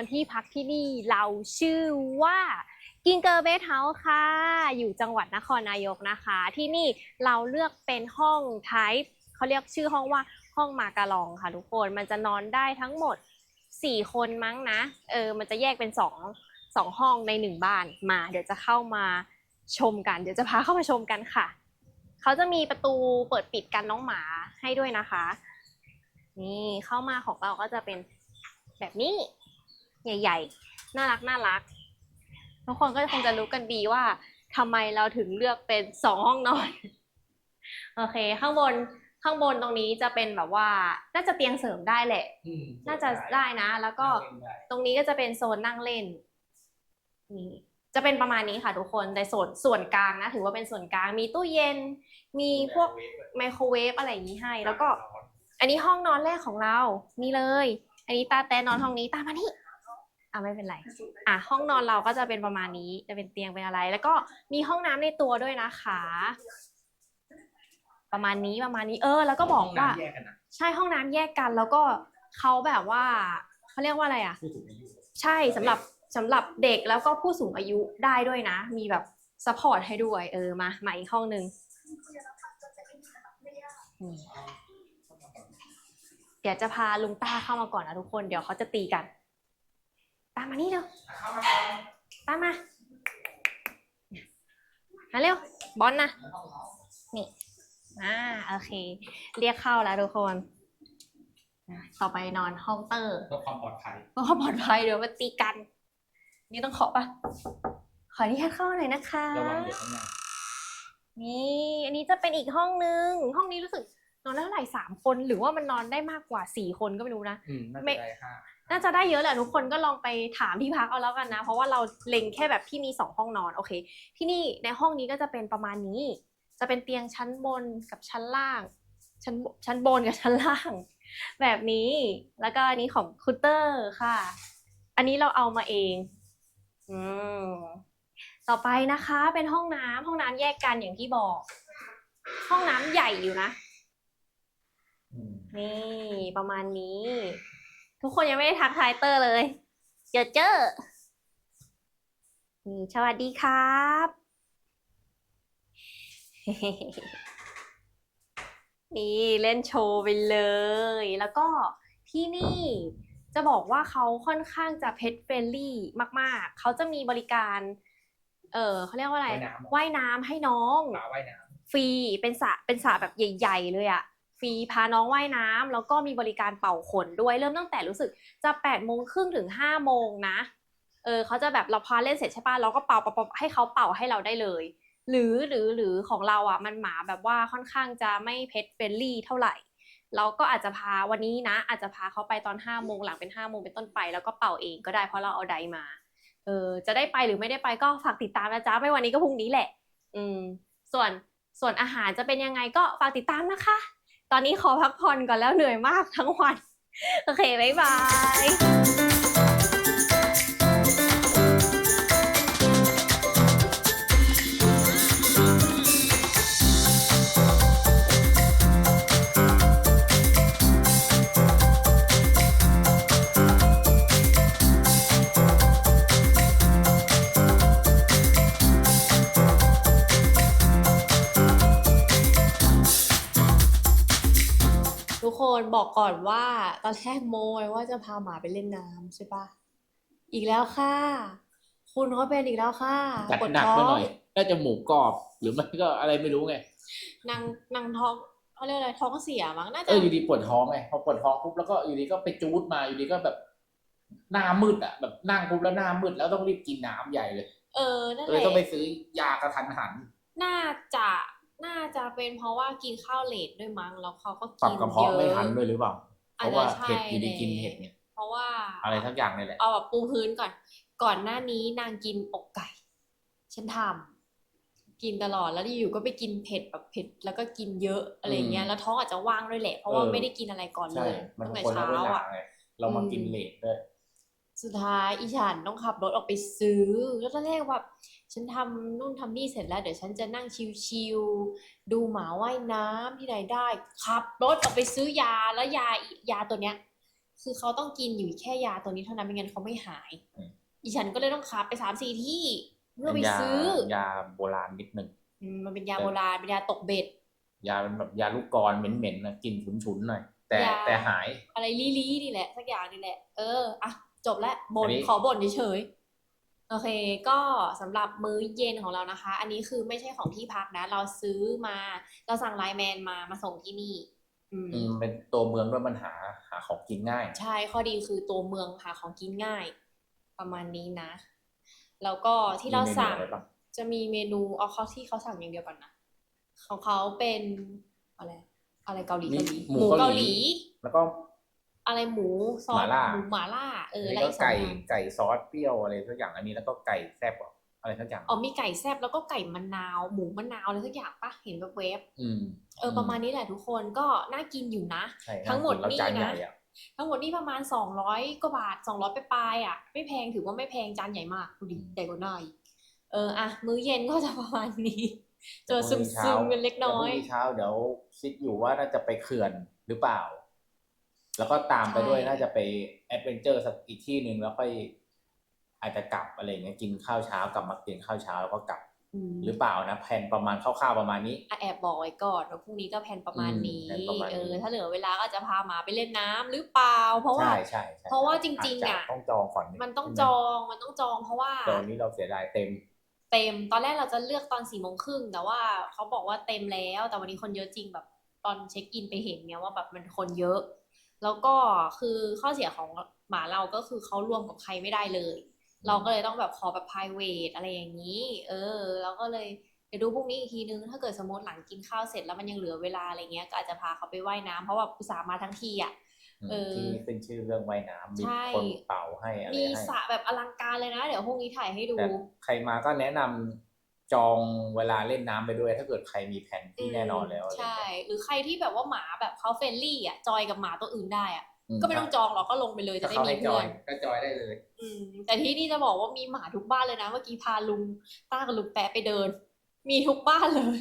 นที่พักที่นี่เราชื่อว่ากิงเกอร์เบสเฮาส์ค่ะ อยู่จังหวัดนครนายกนะคะ ที่นี่เราเลือกเป็นห้องไทป์เขาเรียกชื่อห้องว่าห้องมาการองค่ะทุกคนมันจะนอนได้ทั้งหมด 4 คนมั้งนะเออมันจะแยกเป็น2สองห้องในหนึ่งบ้านมา เดี๋ยวจะเข้ามาชมกัน เดี๋ยวจะพาเข้ามาชมกันค่ะ เขาจะมีประตูเปิดปิดกันน้องหมาให้ด้วยนะคะ นี่เข้ามาของเราก็จะเป็นแบบนี้ ใหญ่ ๆ น่ารักน่ารักทุกคนก็คงจะรู้กันดีว่าทำไมเราถึงเลือกเป็นสองห้องนอนโอเค ข้างบนข้างบนตรงนี้จะเป็นแบบว่า น่าจะเตียงเสริมได้แหละอืมน่าจะได้นะ แล้วก็นั่งเล่นได้ตรงนี้ก็จะเป็นโซนนั่งเล่นนี่จะเป็นประมาณนี้ค่ะทุกคนในส่วนส่วนกลางนะ ถือว่าเป็นส่วนกลางมีตู้เย็น มีพวกไมโครเวฟอะไรอย่างนี้ให้ แล้วก็ อันนี้ห้องนอนแรกของเรา นี่เลย อันนี้ตาแต่นอนห้องนี้ตามมานี่ อะไม่เป็นไร อะห้องนอนเราก็จะเป็นประมาณนี้ จะเป็นเตียงเป็นอะไร แล้วก็มีห้องน้ำในตัวด้วยนะคะ ประมาณนี้ประมาณนี้ เออ แล้วก็บอกว่าห้งน้ำแยกกันนะใช่ห้องน้ำแยกกัน แล้วก็เขาแบบว่าเขาเรียกว่าอะไรอะผู้สูงอายุใช่ใช่สำหรับสำหรับเด็กแล้วก็ผู้สูงอายุได้ด้วยนะ มีแบบซัพพอร์ตให้ด้วยเออมามาอีกห้องหนึ่งนี่เดี๋ยวจะพาลุงต้าเข้ามาก่อนนะทุกคน เดี๋ยวเขาจะตีกัน ตามมานี่เร็วเข้ามาก่อนตามมามาเร็ว บอลนะ นี่อ่าโอเค เรียกเข้าแล้วทุกคนอะต่อไปนอนห้องเตอร์เพื่อความปลอดภัยเพื่อความปลอดภัยเดี๋ยวมาตีกัน นี่ต้องขอปะขออนุญาตเข้าหน่อยนะคะ ระวังเด็กข้างหน้านี่ อันนี้จะเป็นอีกห้องนึง ห้องนี้รู้สึกนอนได้เท่าไหร่สามคน หรือว่ามันนอนได้มากกว่าสี่คนก็ไม่รู้นะ อืมน่าไม่จะได้ห้า น่าจะได้เยอะแหละทุกคนก็ลองไปถามที่พักเอาแล้วกันนะ เพราะว่าเราเล็งแค่แบบที่มีสองห้องนอนโอเค ที่นี่ในห้องนี้ก็จะเป็นประมาณนี้ จะเป็นเตียงชั้นบนกับชั้นล่าง ชั้นบชั้นบนกับชั้นล่าง แบบนี้ แล้วก็อันนี้ของคูเตอร์ค่ะ อันนี้เราเอามาเอง อืมต่อไปนะคะ เป็นห้องน้ำห้องน้ำแยกกันอย่างที่บอก ห้องน้ำใหญ่อยู่นะอืมนี่ประมาณนี้ ทุกคนยังไม่ได้ทักทายเตอร์เลย เจอเจอนี่สวัสดีครับ นี่เล่นโชว์ไปเลย แล้วก็ที่นี่จะบอกว่าเขาค่อนข้างจะเพ t เฟรนลี่มาก ๆ เขาจะมีบริการ เออเขาเรียกว่าอะไรว่ายน้ำว่ายน้ำให้น้อง ปลาว่ายน้ฟรีเป็นสระเป็นสระแบบใหญ่ ๆ เลยอะ ฟรีพาน้องว่ายน้ำแล้วก็มีบริการเป่าขนด้วยเริ่มตั้งแต่รู้สึกจะแปดโมงครึ่งถึงห้าโมงนะเออเขาจะแบบเราพาเล่นเสร็จใช่ป่ะเราก็เป่าปปให้เขาเป่าให้เราได้เลย หรือหรือหรือของเราอะมันหมาแบบว่าค่อนข้างจะไม่เพ t เฟรนลี่เท่าไหร่ เราก็อาจจะพาวันนี้นะ อาจจะพาเขาไปตอนห้าโมงหลังเป็นห้าโมงเป็นต้นไป แล้วก็เป่าเองก็ได้เพราะเราเอาไดมาเออจะได้ไปหรือไม่ได้ไปก็ฝากติดตามนะจ๊ะไม่วันนี้ก็พรุ่งนี้แหละ อืม ส่วนส่วนอาหารจะเป็นยังไงก็ฝากติดตามนะคะ ตอนนี้ขอพักผ่อนก่อนแล้วเหนื่อยมากทั้งวัน โอเค บ๊ายบาย นบอกก่อนว่า ตอนแรกโมยว่าจะพาหมาไปเล่นน้ำใช่ปะอีกแล้วค่ะ คุณเขาเป็นอีกแล้วค่ะำจัดปวดหนักท้อไปงหน่อยน่าจะหมูกรอบหรือไม่ก็อะไรไม่รู้ไง นางนางท้องเขาเรียกอะไรท้องเสียมั้งน่าเอจะออยู่ดีปวดท้องไงพอปวดท้องปุ๊บแล้วก็อยู่ดีก็ไปจูดมาอยู่ดีก็แบบ หน้ามืดอะแบบนั่งปุ๊บแล้วหน้ามืดแล้วต้องรีบกินน้ำใหญ่เลยเออนั่นเลแหยละต้องไปซื้อยากระทันหัน น่าจะ น่าจะเป็นเพราะว่ากินข้าวเลทด้วยมั้งแล้วเขาก็ปรับกินกระเยเพาะอะไม่ทันด้วยหรือเปล่า เพอาจราะจะว่าใช่เห็ดอยู่ดีกินแหละเห็ดเนี่ย เพราะว่าอะไรทั้งอย่างนี่แหละ เอาแบบปูพื้นก่อน ก่อนหน้านี้นางกินอกไก่ ฉันทำกินตลอดแล้วอยู่ก็ไปกินเผ็ดแบบเผ็ดแล้วก็กินเยอะอะไรเงี้ย อืมแล้วท้องอาจจะว่างด้วยแหละ เพราะว่าเออ ไม่ได้กินอะไรก่อนเลใช่ ยมันตั้งแต่คนละเช้าเวลาอะ ไงเรามาอืมกินเลทด้วย สุดท้ายอีฉันต้องขับรถออกไปซื้อ แล้วตอนแรกแบบฉันทำนู่นทำนี่เสร็จแล้ว เดี๋ยวฉันจะนั่งชิวๆดูหมาว่ายน้ำที่ไหนได้ ขับรถออกไปซื้อยาแล้วยายาตัวเนี้ย คือเขาต้องกินอยู่แค่ยาตัวนี้เท่านั้นไม่งั้นเขาไม่หายอืมอีฉันก็เลยต้องขับไปสามสี่ที่เพื่อไปเป็นยาซื้อ ยาโบราณนิดหนึ่งอืมมันเป็นยาโบราณเป็นยาตกเบ็ด ยาเป็นแบบยาลูกกรอนเหม็นๆนะกลินฉุนๆหน่อย แต่ยาแต่หาย อะไรลี่ๆนี่แหละสักอย่างนี่แหละ เอออะ จบแล้วบ่อันนนี้ขอบ่นเฉยๆโอเค ก็สำหรับมื้อเย็นของเรานะคะ อันนี้คือไม่ใช่ของที่พักนะ เราซื้อมา เราสั่งไลน์แมนมามาส่งที่นี่ อืมอืมเป็นตัวเมืองด้วยมันหาหาของกินง่าย ใช่ข้อดีคือตัวเมืองหาของกินง่าย ประมาณนี้นะ แล้วก็ที่เราสั่งมีเมนูอะไรบ้างจะมีเมนูเอาเขาที่เขาสั่งอย่างเดียวก่อนนะของเขาเป็นอะไรอะไรเกาหลีมีเกาหลีหมูหมูเกาเกาหหลีลี แล้วก็ อะไรหมูซอหสม่าล่า หมูหม่าล่าเอออันอะไรนี้ก็อีกสองไก่อย่างไก่ซอสเปรี้ยวอะไรสักอย่างอันนี้แล้วก็ไก่แซ่บอะอะไรสักอย่างอ๋อมีไก่แซ่บแล้วก็ไก่มะนาวหมูมะนาวอะไรสักอย่างปะเห็นแบบเวฟอืม ๆเออประมาณนี้แหละทุกคนก็น่ากินอยู่นะ ใช่ทั้งหมดากิแล้วจานนี่ใหนะญ่อะทั้งหมดนี่ประมาณสองร้อยกว่าบาทสองร้อยปลายๆอะ ไม่แพงถือว่าไม่แพงจานใหญ่มากดูดิใหญ่กว่าหน้าอีกเอออะมื้อเย็นก็จะประมาณนี้เจอซึมซึมๆกันเล็กน้อยดี๋วพรุ่งนี้เช้าเดี๋ยวคิดอยู่ว่าน่าจะไปเขื่อนหรือเปล่า แล้วก็ตามไปด้วยใช่น่าจะไปแอดเวนเจอร์สักอีกที่หนึ่งแล้วค่อยอาจจะกลับอะไรอย่างเงี้ยกินข้าวเช้ากลับมากินข้าวเช้าแล้วก็กลับอืมหรือเปล่านะแผนประมาณคร่าวๆประมาณนี้อะแอบบอกไว้ก่อนว่าพรุ่งนี้ก็แพลนประมาณนี้อืมแพลนประมาณนี้เออถ้าเหลือเวลาก็อาจจะพาหมาไปเล่นน้ำหรือเปล่า เพราะว่าใช่ใช่ใช่เพราะว่าจริงๆาจอะต้องจองก่อนมันต้องใช่ไหจองมันต้องจองเพราะว่าแต่วันนี้เราเสียดายเต็มเต็มตอนแรกเราจะเลือกตอนสี่โมงครึ่งแต่ว่าเขาบอกว่าเต็มแล้ว แต่วันนี้คนเยอะจริงแบบตอนเช็คอินไปเห็นเนี่ยว่าแบบมันคนเยอะ แล้วก็คือข้อเสียของหมาเราก็คือเขารวมกับใครไม่ได้เลย เราก็เลยต้องแบบขอแบบ private อะไรอย่างนี้ เออเราก็เลยเดี๋ยวดูพรุ่งนี้อีกทีนึง ถ้าเกิดสมมติหลังกินข้าวเสร็จแล้วมันยังเหลือเวลาอะไรเงี้ยก็อาจจะพาเขาไปว่ายน้ำเพราะว่าอุตส่าห์มาทั้งทีอะเออที่นี่ขึ้นชื่อเรื่องว่ายน้ำมีใช่คนเป่าให้อะไรมีให้สระแบบอลังการเลยนะ เดี๋ยวพรุ่งนี้ถ่ายให้ดูแต่ใครมาก็แนะนำ จองเวลาเล่นน้ำไปด้วย ถ้าเกิดใครมีแผนที่แน่นอนแล้วอะไรใช่ เงี้ยหรือใครที่แบบว่าหมาแบบเขาเฟรนลี่อะจอยกับหมาตัวอื่นได้อะอืก็ไม่ต้องจองหรอกก็ลงไปเลยจะถ้าได้เขามีให้จเพื่ออยนก็จอยได้เลย อืมแต่ที่นี่จะบอกว่ามีหมาทุกบ้านเลยนะ เมื่อกี้พาลุงต้ากับลุงแปะไปเดิน มีทุกบ้านเลย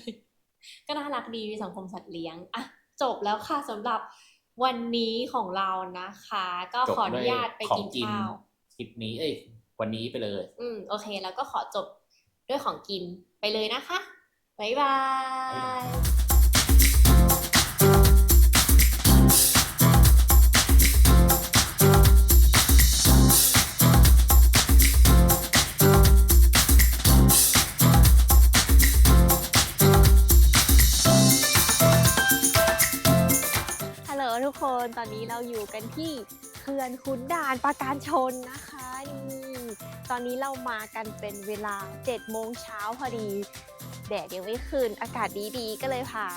ก็น่ารักดีมีสังคมสัตว์เลี้ยงอะจบแล้วค่ะสำหรับวันนี้ของเรานะคะ ก็จบขออนุญาตไปของกินกิน ข้าว คลิปนี้เอ้ยวันนี้ไปเลย อืมโอเค แล้วก็ขอจบ ด้วยของกินไปเลยนะคะ บ๊ายบายฮัลโหลทุกคนตอนนี้เราอยู่กันที่เขื่อนขุนด่านปราการชนนะคะนี่ ตอนนี้เรามากันเป็นเวลา7โมงเช้าพอดี แดดยังไม่ขึ้นอากาศดีๆ ก็เลยพา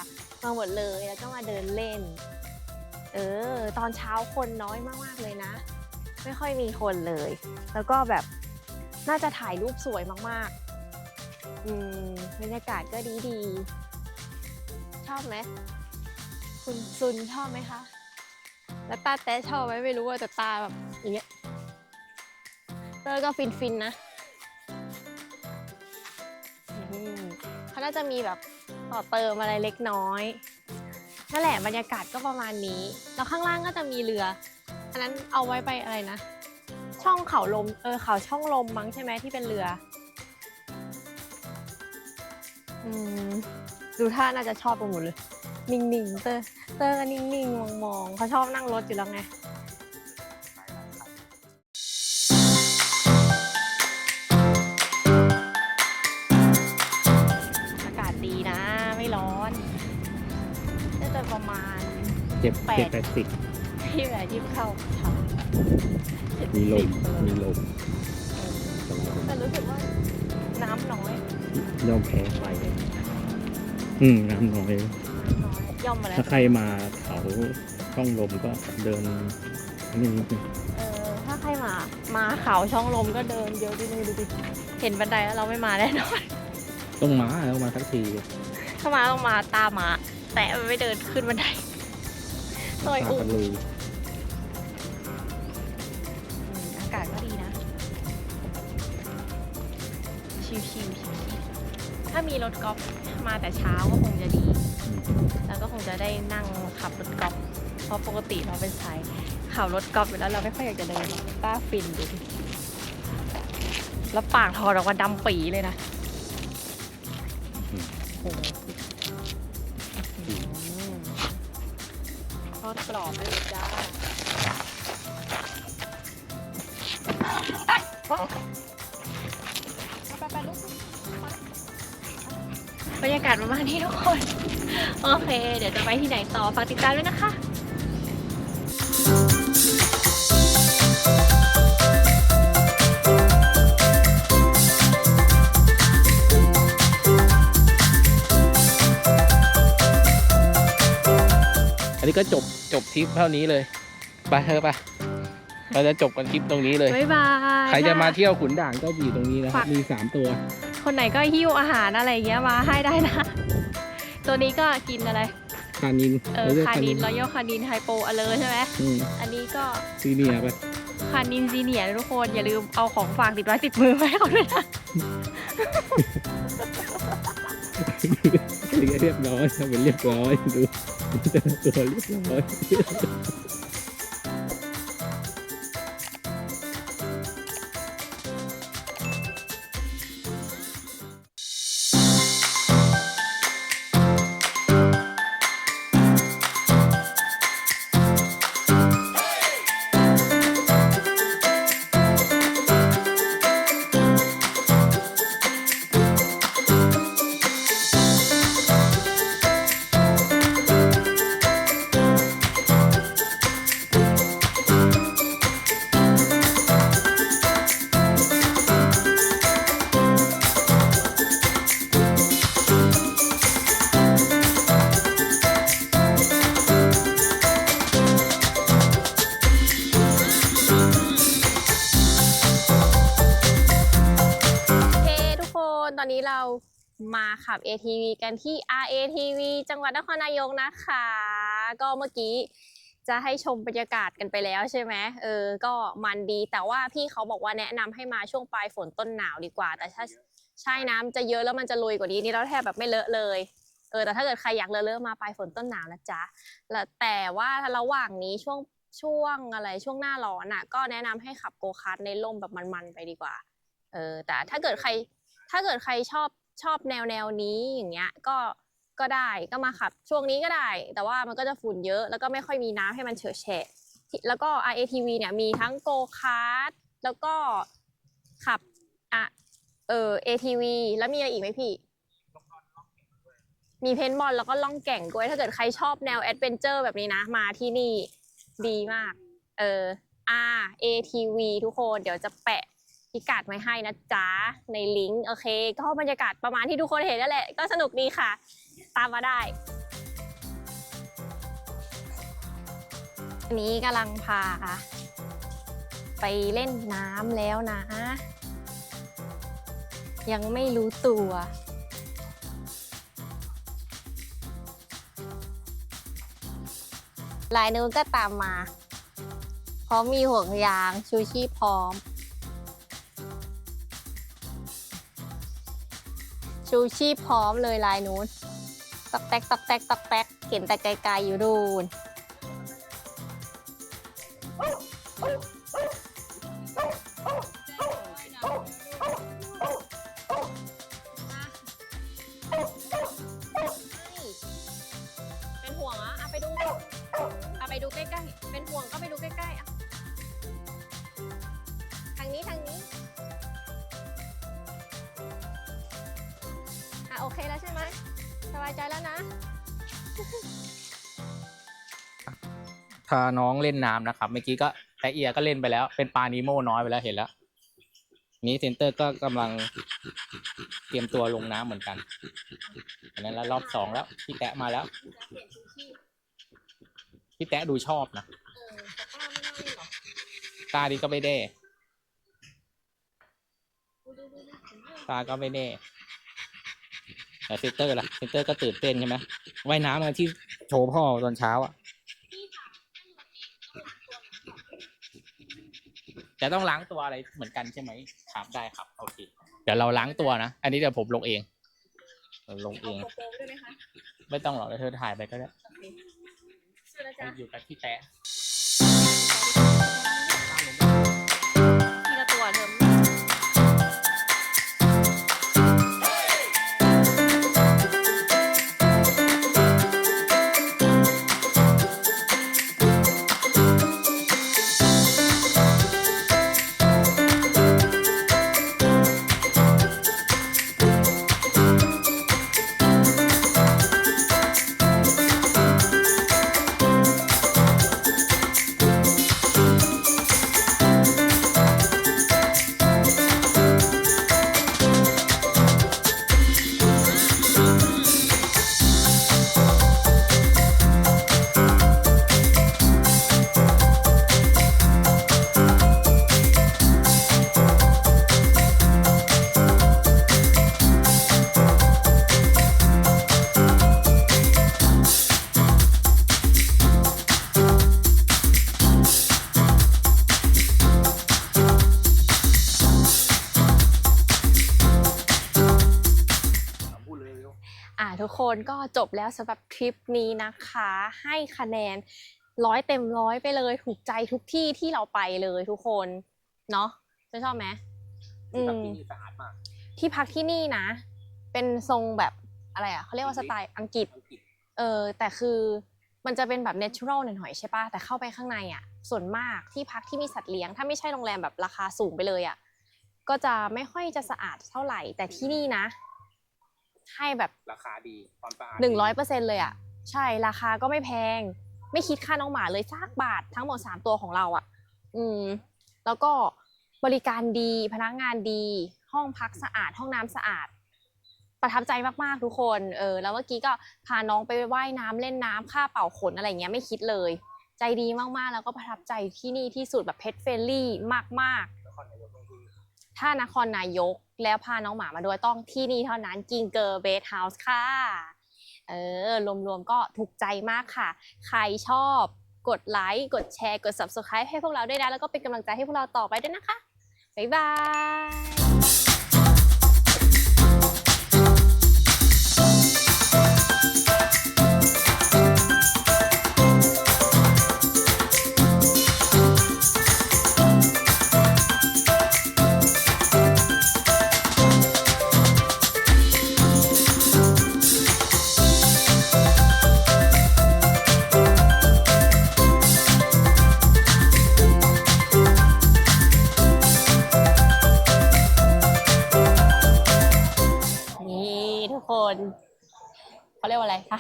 มาหมดเลยแล้วก็มาเดินเล่น เออ ตอนเช้าคนน้อยมากๆเลยนะ ไม่ค่อยมีคนเลย แล้วก็แบบน่าจะถ่ายรูปสวยมากๆ อืมบรรยากาศก็ดีๆ ชอบไหมคุณซุนชอบไหมคะ แล้วตาแต้ชอบไหมไม่รู้ว่าแต่ตาแบบอย่างเงี้ย เตอร์ก็ฟินฟินๆนะเขาน่าจะมีแบบต่อเติมอะไรเล็กน้อยนั่นแหละบรรยากาศก็ประมาณนี้ แล้วข้างล่างก็จะมีเรือ อันนั้นเอาไว้ไปอะไรนะ ช่องเขาลม เออเขาช่องลมมั้งใช่ไหมที่เป็นเรือ อืม ดูท่าน่าจะชอบไปหมดเลย นิ่งๆ เตอร์เตอร์ก็นิ่งๆ มองๆเขาชอบนั่งรถอยู่แล้วไง น่าจะประมาณ เจ็บแปด เจ็ดแปดสิบที่แบบที่เข้าทำมีลม70มีลมแต่รู้สึกว่าน้ำน้อยย่อมแพ้ไฟอืมน้ำน้อยน้อยย่อมมาแล้ว ถ้าใครมาเขาช่องลมก็เดินอันนี้นิดนึงเออถ้าใครมา มาเขาช่องลมก็เดินเยอะดินึงดูดิ เห็นบันไดแล้วเราไม่มาแน่นอน ต้องมาต้องมาสักทีถ้ามาต้องมาตามมา แต่ไม่เดินขึ้นบันไดซอยตาอุ่กันนลุยอืมอากาศก็ดีนะ ชิวๆชิวๆถ้ามีรถกอล์ฟมาแต่เช้าก็คงจะดีอืมแล้วก็คงจะได้นั่งขับรถกอล์ฟเพราะปกติเราเป็นสายขับรถกอล์ฟอยู่แล้วเราไม่ค่อยอยากจะเดินหรอกต้าฟินดูดิแล้วปากถอดออกมาดำปีเลยนะ กรอบเลยจ้าบรรยากาศประมาณนี้ทุกคน โอเค เดี๋ยวจะไปที่ไหนต่อฝากติดตามด้วยนะคะอันนี้ก็จบ จบทริปเท่านี้เลยไปเถอะไปเราจะจบกันคลิปตรงนี้เลย บ๊ายบาย ใครจะมาเที่ยวขุนด่านก็อยู่ตรงนี้นะครับฝากมีสามตัว คนไหนก็หิ้วอาหารอะไรอย่างเงี้ยมาให้ได้นะ ตัวนี้ก็กินอะไร คานิน เออรียกคานินรอยัลคานินไฮโปอเลอร์ใช่ไหมอืมอันนี้ก็ ซีเนียร์ไป คานินซีเนียร์นะทุกคน อย่าลืมเอาของฝากติดไม้ติดมือไว้ให้เขาด้วยนะเรียบร้อยทำเป็นเรียบร้อยดู ตัวเขับ ATV กันที่ RATV จังหวัดนครนายกนะคะ ก็เมื่อกี้จะให้ชมบรรยากาศกันไปแล้วใช่ไหมเออ ก็มันดีแต่ว่าพี่เขาบอกว่าแนะนำให้มาช่วงปลายฝนต้นหนาวดีกว่า แต่ถ้าใช่น้ำจะเยอะแล้วมันจะลุยกว่านี้นี่เราแทบแบบไม่เลอะเลยเออแต่ถ้าเกิดใครอยากเลอะเลอะมาปลายฝนต้นหนาวนะจ๊ะแต่ว่าระหว่างนี้ช่วงช่วงอะไรช่วงหน้าร้อนอะ ก็แนะนำให้ขับโกคาร์ทในร่มแบบมันๆไปดีกว่า เออแต่ถ้าเกิดใครถ้าเกิดใครชอบ ชอบแนวแนวนี้อย่างเงี้ยก็ก็ได้ก็มาขับช่วงนี้ก็ได้ แต่ว่ามันก็จะฝุ่นเยอะ แล้วก็ไม่ค่อยมีน้ำให้มันเฉอะแฉะแล้วก็ RATV เนี่ยมีทั้งโกคาร์ทแล้วก็ขับอะเออ ATV แล้วมีอะไรอีกไหมพี่ มีเพนบอลแล้วก็ล่องแก่งด้วย ถ้าเกิดใครชอบแนวแอดเวนเจอร์แบบนี้นะ มาที่นี่ดีมาก เออ R ATV ทุกคน เดี๋ยวจะแปะ พิกัดไว้ให้นะจ๊ะ ในลิงก์โอเค ก็บรรยากาศประมาณที่ทุกคนเห็นนั่นแหละ ก็สนุกดีค่ะ ตามมาได้อันนี้กำลังพา ไปเล่นน้ำแล้วนะ ยังไม่รู้ตัว ลายนู้นก็ตามมา พร้อมมีห่วงยางชูชีพพร้อม ชูชีพพร้อมเลยลายนู้นตอกแตกตอกแตกตอกแตกเห็นแต่ไกลๆอยู่ดูนเป็นห่วงอะเอาไปดูเอาไปดูใกล้ๆ เป็นห่วงก็ไปดูใกล้ๆอะทางนี้ทางนี้ โอเคแล้วใช่ไหมสบายใจแล้วนะพาน้องเล่นน้ำนะครับ เมื่อกี้ก็แต่เอียก็เล่นไปแล้ว เป็นปลานิโมน้อยไปแล้วเห็นแล้ว นี้เซนเตอร์ก็กำลังเตรียมตัวลงน้ำเหมือนกันอันนั้นแล้วรอบสองแล้ว พี่แตะมาแล้ว พี่แตะดูชอบนะตาดีก็ไม่ได้ตาก็ไม่แน่ แต่เซนเตอร์ล่ะเซนเตอร์ก็ตื่นเต้นใช่ไหมว่ายน้ำกันที่โชว์พ่อตอนเช้าอะจะต้องล้างตัวอะไรเหมือนกันใช่ไหมครับได้ครับโอเคเดี๋ยวเราล้างตัวนะอันนี้เดี๋ยวผมลงเองลงเองไม่ต้องหรอกเดี๋ยวเธอถ่ายไปก็ได้เสื้อนะจ๊ะอยู่กับที่แตะ คนก็จบแล้วสำหรับคลิปนี้นะคะ ให้คะแนนร้อยเต็มร้อยไปเลย ถูกใจทุกที่ที่เราไปเลยทุกคน เนาะจะชอบไหมอืที่แบบมที่นี่สะอาดมากที่พักที่นี่นะ เป็นทรงแบบอะไรอะเขาเรียกว่าสไตล์อังกฤษอังกฤษ เออแต่คือมันจะเป็นแบบ natural หน่อยๆใช่ปะแต่เข้าไปข้างในอะ ส่วนมากที่พักที่มีสัตว์เลี้ยง ถ้าไม่ใช่โรงแรมแบบราคาสูงไปเลยอะ ก็จะไม่ค่อยจะสะอาดเท่าไหร่ แต่ที่นี่นะ ให้แบบราคาดีความสะอาดหนึ่งร้อยเปอร์เซ็นเลยอะใช่ราคาก็ไม่แพง ไม่คิดค่าน้องหมาเลยสักบาททั้งหมดสามตัวของเราอะ อืม แล้วก็บริการดีพนักงานดี ห้องพักสะอาด ห้องน้ำสะอาด ประทับใจมากๆทุกคนเออแล้วเมื่อกี้ก็พาน้องไปว่ายน้ำเล่นน้ำค่าเป่าขนอะไรเงี้ยไม่คิดเลย ใจดีมากๆแล้วก็ประทับใจที่นี่ที่สุดแบบเพ t เฟ l ลี่มากๆ ถ้านครนายกแล้วพาน้องหมามาด้วยต้องที่นี่เท่านั้นกิงเกอร์เบสเฮาส์ค่ะ เออ รวมๆก็ถูกใจมากค่ะ ใครชอบกดไลค์ กดแชร์ กด Subscribe ให้พวกเราด้วยนะ แล้วก็เป็นกำลังใจให้พวกเราต่อไปด้วยนะคะ บ๊ายบาย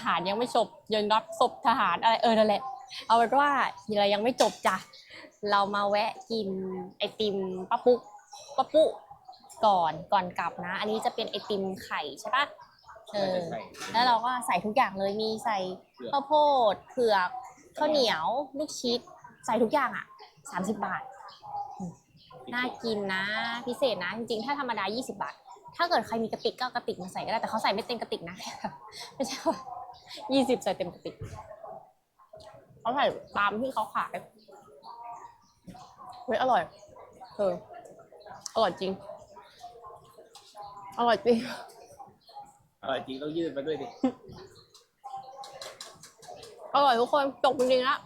หารยังไม่จบยังรับศพทหารอะไรเออนั่นแหละ เอาเป็นว่าเรายังไม่จบจ้ะเรามาแวะกินไอติมป้าปุ๊กป้าปุ๊ก่อนก่อนกลับนะ อันนี้จะเป็นไอติมไข่ใช่ปะเออใส่แล้วเราก็ใส่ทุกอย่างเลยมีใส่ข้าวโพดเผือกข้าวเหนียวลูกชิดใส่ทุกอย่างอะสามสิบบาทน่ากินนะ พิเศษนะ จริงๆ ถ้าธรรมดา 20 บาท ถ้าเกิดใครมีกระติกก็เอากระติกมาใส่ก็ได้ แต่เขาใส่ไม่เต็มกระติกนะ ไม่ใช่ ว่า20ใส่เต็มกระติกเขาใส่ตามที่เขาขายเฮ้ยอร่อยเอออร่อยจริง อร่อยจริงเออจริงต้องยืดมาด้วยดิ อร่อยทุกคนจบจริงๆแล้ว